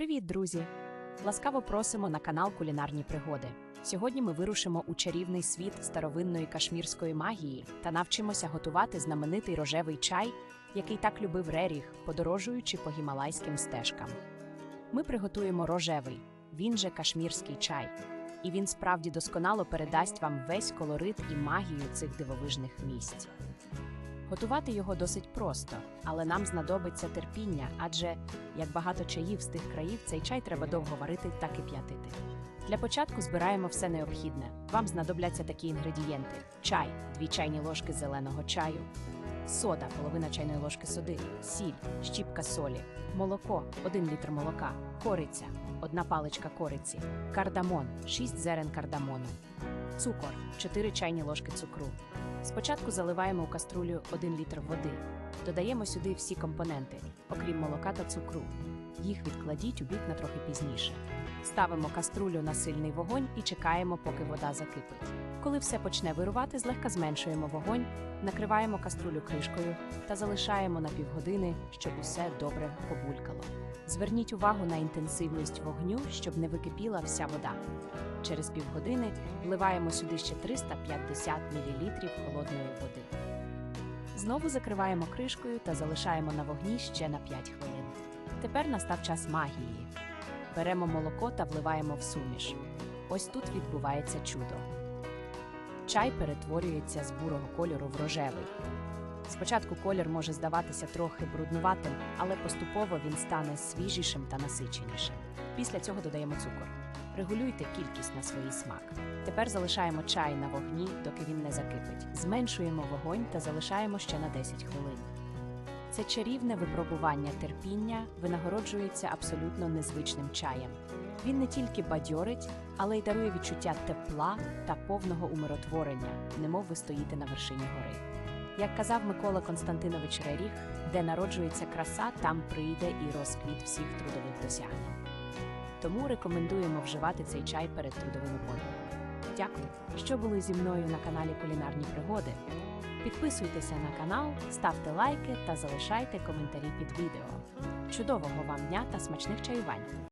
Привіт, друзі! Ласкаво просимо на канал Кулінарні пригоди. Сьогодні ми вирушимо у чарівний світ старовинної кашмірської магії та навчимося готувати знаменитий рожевий чай, який так любив Реріх, подорожуючи по гімалайським стежкам. Ми приготуємо рожевий, він же кашмірський чай, і він справді досконало передасть вам весь колорит і магію цих дивовижних місць. Готувати його досить просто, але нам знадобиться терпіння, адже, як багато чаїв з тих країв, цей чай треба довго варити та кип'ятити. Для початку збираємо все необхідне. Вам знадобляться такі інгредієнти: чай, 2 чайні ложки зеленого чаю, сода, половина чайної ложки соди, сіль, щіпка солі, молоко, 1 літр молока, кориця, 1 паличка кориці, кардамон, 6 зерен кардамону, цукор, 4 чайні ложки цукру. Спочатку заливаємо у каструлю 1 літр води. Додаємо сюди всі компоненти, окрім молока та цукру. Їх відкладіть у бік на трохи пізніше. Ставимо каструлю на сильний вогонь і чекаємо, поки вода закипить. Коли все почне вирувати, злегка зменшуємо вогонь, накриваємо каструлю кришкою та залишаємо на півгодини, щоб усе добре побулькало. Зверніть увагу на інтенсивність вогню, щоб не википіла вся вода. Через півгодини вливаємо сюди ще 350 мл холодної води. Знову закриваємо кришкою та залишаємо на вогні ще на 5 хвилин. Тепер настав час магії. Беремо молоко та вливаємо в суміш. Ось тут відбувається чудо. Чай перетворюється з бурого кольору в рожевий. Спочатку колір може здаватися трохи бруднуватим, але поступово він стане свіжішим та насиченішим. Після цього додаємо цукор. Регулюйте кількість на свій смак. Тепер залишаємо чай на вогні, доки він не закипить. Зменшуємо вогонь та залишаємо ще на 10 хвилин. Це чарівне випробування терпіння винагороджується абсолютно незвичним чаєм. Він не тільки бадьорить, але й дарує відчуття тепла та повного умиротворення, немов ви стоїте на вершині гори. Як казав Микола Константинович Реріх, де народжується краса, там прийде і розквіт всіх трудових досягнень. Тому рекомендуємо вживати цей чай перед трудовими подвигами. Дякую, що були зі мною на каналі Кулінарні Пригоди. Підписуйтеся на канал, ставте лайки та залишайте коментарі під відео. Чудового вам дня та смачних чаювань!